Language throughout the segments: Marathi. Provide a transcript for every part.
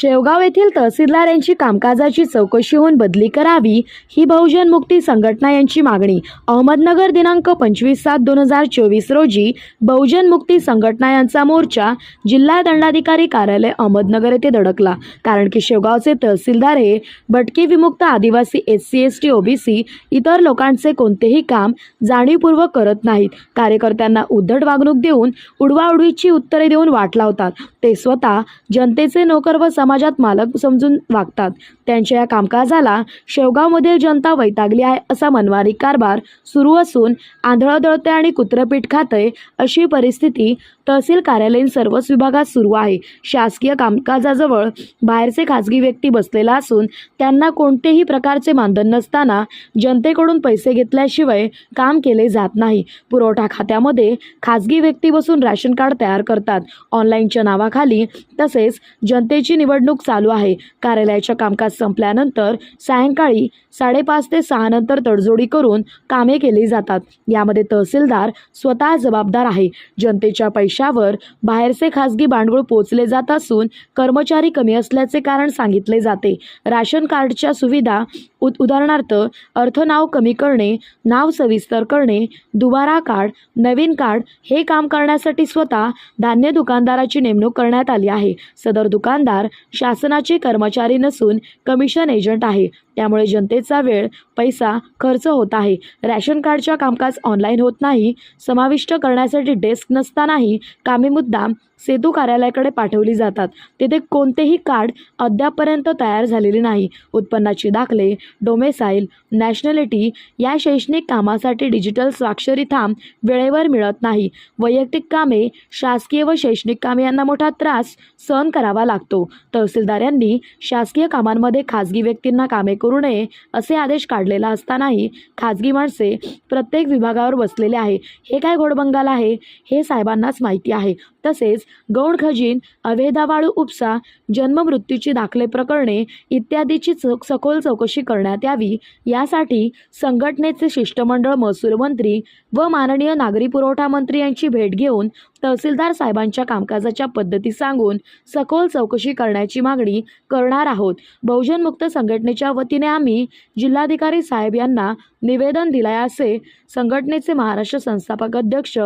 शेवगाव येथील तहसीलदार यांची कामकाजाची चौकशी होऊन बदली करावी ही बहुजन मुक्ती संघटना यांची मागणी. अहमदनगर दिनांक पंचवीस सात दोन हजार चोवीस रोजी बहुजन मुक्ती संघटना यांचा मोर्चा जिल्हा दंडाधिकारी कार्यालय अहमदनगर येथे धडकला. कारण की शेवगावचे तहसीलदार हे भटकी विमुक्त आदिवासी S C S T OBC इतर लोकांचे कोणतेही काम जाणीवपूर्वक करत नाहीत. कार्यकर्त्यांना उद्धट वागणूक देऊन उडवाउडवीची उत्तरे देऊन वाट लावतात. ते स्वतः जनतेचे नोकर व समाजात मालक समजून वागतात. त्यांच्या या कामकाजाला शेवगावमधील जनता वैतागली आहे असा मनवारी कारभार सुरू असून आंधळं दळते आणि कुत्रपीठ खाते अशी परिस्थिती तहसील कार्यालयीन सर्वच विभागात सुरू आहे. शासकीय कामकाजाजवळ बाहेरचे खाजगी व्यक्ती बसलेला असून त्यांना कोणतेही प्रकारचे मानधन नसताना जनतेकडून पैसे घेतल्याशिवाय काम केले जात नाही. पुरवठा खात्यामध्ये खाजगी व्यक्ती बसून राशन कार्ड तयार करतात. ऑनलाईनच्या नावाखाली तसेच जनतेची निवड निवडणूक चालू आहे. कार्यालयाच्या कामकाज संपल्यानंतर सायंकाळी साडेपाच ते सहा नंतर तडजोडी करून कामे केली जातात. यामध्ये तहसीलदार स्वतः जबाबदार आहे. जनतेच्या पैशावर बाहेरचे खाजगी भांडवल पोचले जात असून कर्मचारी कमी असल्याचे कारण सांगितले जाते. राशन कार्डच्या सुविधा उद उदाहरणार्थ अर्थ नाव कमी करणे नाव सविस्तर करणे दुबारा कार्ड नवीन कार्ड हे काम करण्यासाठी स्वतः धान्य दुकानदाराची नेमणूक करण्यात आली आहे. सदर दुकानदार शासनाचे कर्मचारी नसून कमिशन एजंट आहे. त्यामुळे जनतेचा वेळ पैसा खर्च होत आहे. रॅशन कार्डच्या कामकाज ऑनलाईन होत नाही. समाविष्ट करण्यासाठी डेस्क नसतानाही कामे मुद्दाम सेतू कार्यालयाकडे पाठवली जातात. तेथे कोणतेही कार्ड अद्यापपर्यंत तयार झालेले नाही. उत्पन्नाचे दाखले डोमेसाईल नॅशनॅलिटी या शैक्षणिक कामासाठी डिजिटल स्वाक्षरी थांब वेळेवर मिळत नाही. वैयक्तिक कामे शासकीय व शैक्षणिक कामे यांना मोठा त्रास सहन करावा लागतो. तहसीलदार यांनी शासकीय कामांमध्ये खाजगी व्यक्तींना कामे करू नये असे आदेश काढलेला असतानाही खाजगी माणसे प्रत्येक विभागावर बसलेले आहे. हे काय घोडबंगाल आहे? हे साहेबांनाच माहिती आहे. तसेच गौण खजीन अवैधावाळू उपसा जन्ममृत्यूची दाखले प्रकरणे इत्यादीची चौक सखोल चौकशी करण्यात यावी. यासाठी संघटनेचे शिष्टमंडळ महसूल मंत्री व माननीय नागरी पुरवठा मंत्री यांची भेट घेऊन तहसीलदार साहेबांच्या कामकाजाच्या पद्धती सांगून सखोल चौकशी करण्याची मागणी करणार आहोत. बहुजन मुक्त संघटनेच्या वतीने आम्ही जिल्हाधिकारी साहेब यांना निवेदन दिलाय असे संघटनेचे महाराष्ट्र संस्थापक अध्यक्ष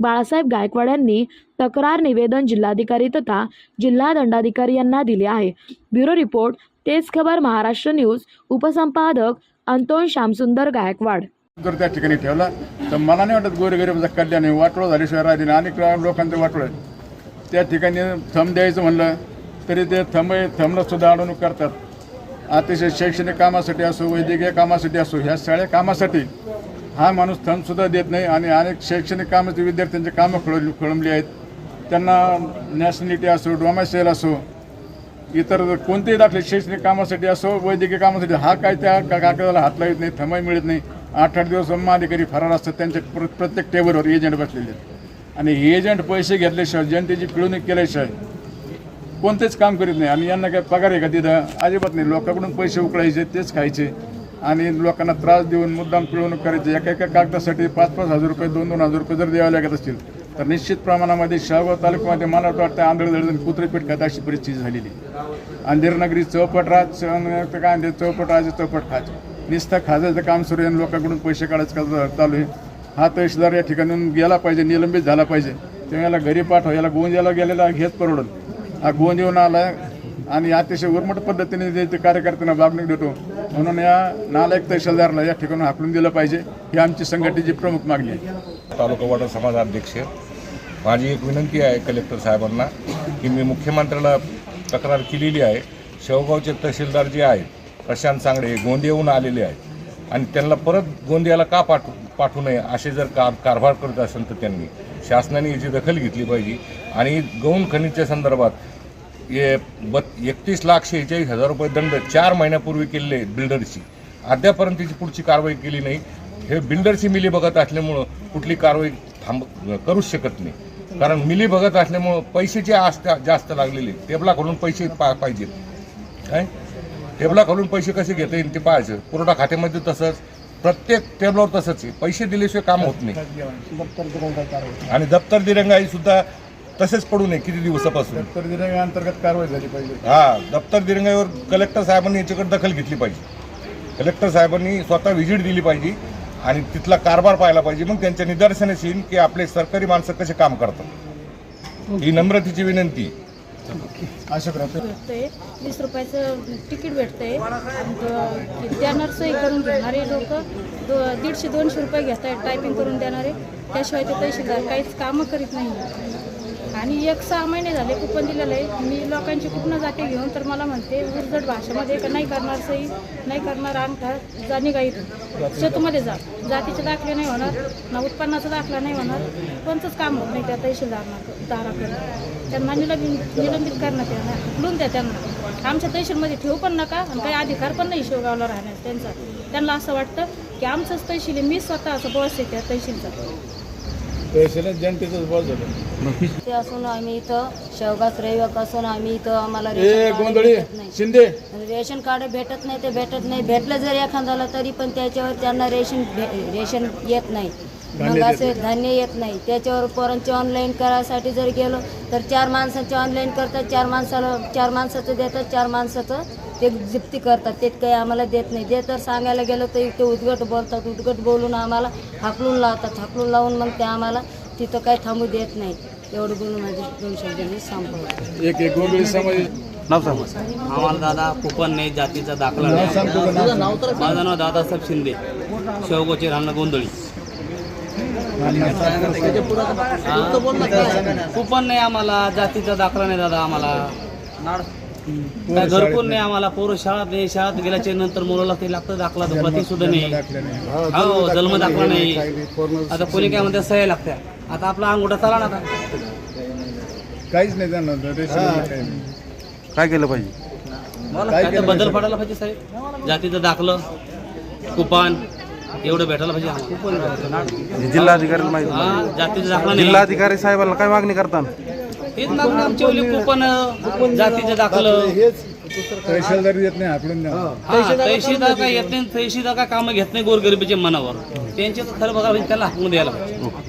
बाळासाहेब गायकवाड यांनी तक्रार निवेदन जिल्हाधिकारी तथा जिल्हा दंडाधिकारी यांना दिले आहे. ब्युरो रिपोर्ट तेच खबर महाराष्ट्र न्यूज उपसंपादक अंतोन श्यामसुंदर गायकवाड. जर त्या ठिकाणी ठेवला तर मला नाही वाटत गोरगरिबाचा कल्याण वाटोळ झाल्याशिवाय अनेक लोकांचं वाटोळ त्या ठिकाणी थंब द्यायचं म्हणलं तरी ते थंब थंबला सुद्धा अडवणूक करतात. अतिशय शैक्षणिक कामासाठी असो वैद्यकीय कामासाठी असो ह्या सगळ्या कामासाठी हा माणूस थंबसुद्धा देत नाही आणि अनेक शैक्षणिक कामाचे विद्यार्थ्यांचे कामं खोळ खोळंबली आहेत. त्यांना नॅशनॅलिटी असो डोमॅसेल असो इतर कोणतेही दाखले शैक्षणिक कामासाठी असो वैद्यकीय कामासाठी हा काय त्या कागदाला हात लावत नाही थमाई मिळत नाही. आठ आठ दिवस अधिकारी फरार असतात त्यांच्या प्र प्रत्येक टेबलवर एजंट बसलेले आहेत. आणि हे एजंट पैसे घेतल्याशिवाय जनतेची पिळवणूक केल्याशिवाय कोणतेच काम करीत नाही. आणि यांना काय पगार आहे का तिथं? अजिबात नाही. लोकांकडून पैसे उकळायचे तेच खायचे. आणि लोकांना त्रास देऊन मुद्दाम पिळवणूक करायची. एका एका कागदासाठी पाच पाच हजार रुपये दोन दोन हजार रुपये जर द्यावे लागत असतील तर निश्चित प्रमाणामध्ये शाळगाव तालुक्यामध्ये मला वाटतं आंधळ दळदण कुत्रेपीठ खात अशी परिस्थिती झालेली अंधेरनगरी चौपट राज काय म्हणते चौपट राज चौपट खाज. नुसतं खाजायचं काम सुरू आहे आणि लोकांकडून पैसे काढायचं चालू आहे. हा तहसीलदार या ठिकाणून गेला पाहिजे निलंबित झाला पाहिजे. तेव्हा याला घरी पाठवा याला गोंदियाला गेलेला घेत परवडत हा गोंद येऊन आला आणि अतिशय उर्मट पद्धतीने जे ते कार्यकर्त्यांना वागणूक देतो म्हणून या नालायक तहसीलदारला या ठिकाणी हाकलून दिलं पाहिजे ही आमची संघटनेची प्रमुख मागणी आहे. तालुका वाडा समाज अध्यक्ष माझी एक विनंती आहे कलेक्टर साहेबांना की मी मुख्यमंत्र्याला तक्रार केलेली आहे. शेवगावचे तहसीलदार जे आहेत प्रशांत सांगडे हे गोंदियाहून आलेले आहेत. आणि त्यांना परत गोंदियाला का पाठवू पाठवू नये असे जर का कारभार करत असेल तर त्यांनी शासनाने याची दखल घेतली पाहिजे. आणि गौण खनिजच्या संदर्भात बत एकतीस लाख शेहेचाळीस हजार रुपये दंड चार महिन्यापूर्वी केलेले बिल्डरची. अद्यापर्यंत त्याची पुढची कारवाई केली नाही. हे बिल्डरची मिली बघत असल्यामुळं कुठली कारवाई थांब करूच शकत नाही. कारण मिली बघत असल्यामुळं पैशाची आस त्या- जास्त लागलेली टेबला खोलून पैसे पा पाहिजेत. काय? टेबला खोलून पैसे कसे घेता येईल ते पाहायचं. पुरवठा खात्यामध्ये तसंच प्रत्येक टेबलावर तसंच आहे. पैसे दिल्याशिवाय काम होत नाही. आणि दप्तर दिरंगाई सुद्धा तसेच पडू नये किती दिवसापासून. तर दिनांक अंतर्गत कारवाई झाली पाहिजे. हा दप्तर दिरंगाईवर कलेक्टर साहेबांनी याच्याकडे दखल घेतली पाहिजे. कलेक्टर साहेबांनी स्वतः व्हिजिट दिली पाहिजे आणि तिथला कारभार पाहायला पाहिजे. मग त्यांच्या निदर्शनास येईल की आपले सरकारी माणसं कसे काम करतात. ही नम्रतेची विनंती. अशोक राहते भेटतंय. वीस रुपयाचं तिकीट भेटतंय. आणि द- त्या सही करून घेणारे लोक दो दीडशे दोनशे रुपये घेत आहेत टायपिंग करून देणारे. त्याशिवाय ते तहसीलदार काहीच कामं करीत नाही आणि एक सहा महिने झाले कुपन दिलेलं आहे. मी लोकांची कुठनं जाते घेऊन तर मला म्हणते उर्जट भाषेमध्ये का नाही करणार सही नाही करणार अंगठा जा निघा इथून. शेतूमध्ये जा. जातीचे दाखले नाही होणार ना उत्पन्नाचा दाखला नाही होणार. कोणतंच काम होत नाही त्या तहसीलदारांना दाराकडे. त्यांना निलंबित निलंबित करण्यात येणार ढकलून द्या त्यांना? आमच्या तहसीलमध्ये ठेवू पण नका आणि काही अधिकार पण नाही शिवगावला राहण्यास. त्यांचा त्यांना असं वाटतं की आमचंच तहसील आहे मी स्वतः असं बॉस आहे त्या तहसीलचा. झालं. ते असून आम्ही इथं शेवगात रहिवाक असून आम्ही इथं आम्हाला ए रेशन कार्ड गोंधळी भेटत नाही. शिंदे. रेशन कार्ड भेटत नाही ते भेटत नाही. भेटलं जर एखाद्याला तरी पण त्याच्यावर त्यांना रेशन भे- रेशन येत नाही. मग असे धान्य येत नाही. त्याच्यावर पोरांचे ऑनलाईन करायसाठी जर गेलो तर चार माणसांचे ऑनलाईन करतात चार माणसाला चार माणसाचं देतात चार माणसाचं ते जिप्ती करतात. ते काही आम्हाला देत नाही. ते तर सांगायला गेलं तर ते उद्गट बोलतात उद्गट बोलून आम्हाला हाकलून लावतात. हाकलून लावून मग ते आम्हाला तिथं काही थांबू देत नाही. एवढं बोलून माझे दोन शब्द मी संपवतो. एक एक आम्हाला दादा कुपन नाही जातीचा दाखला नाही. माझं नाव दादासाहेब शिंदे. शेवगावचे राहणं गोंधळी. कुपन नाही आम्हाला जातीचा दाखला नाही दादा आम्हाला. काय घरकुल नाही आम्हाला पोरं शाळात नाही शाळात गेल्याच्यानंतर मुलाला ते लागतं दाखला धुपला ते सुद्धा नाही. हो जन्म दाखला नाही. आता कोणी काय म्हणते सह्या लागत्या. आता आपला अंगुठा चाला ना आता. काहीच नाही त्यांना. काय केलं पाहिजे? तर बदल पडायला पाहिजे साहेब. जातीचं दाखलं कुपन. एवढं भेटायला पाहिजे आम्हाला. कुपन भेटायचं. जिल्हाधिकाऱ्याला माहिती हा जातीचं दाखला नाही. जिल्हाधिकारी साहेबांना काय मागणी करतात हेच मागणी आमची ओली कुपन जातीचं दाखलं. तहसीलदार येत नाही हा तहसीलदार काय येत नाही तहसीलदार काय कामं घेत नाही गोरगरिबीच्या मनावर. त्यांचे तर खरं बघा त्याला हाकून द्यायला पाहिजे.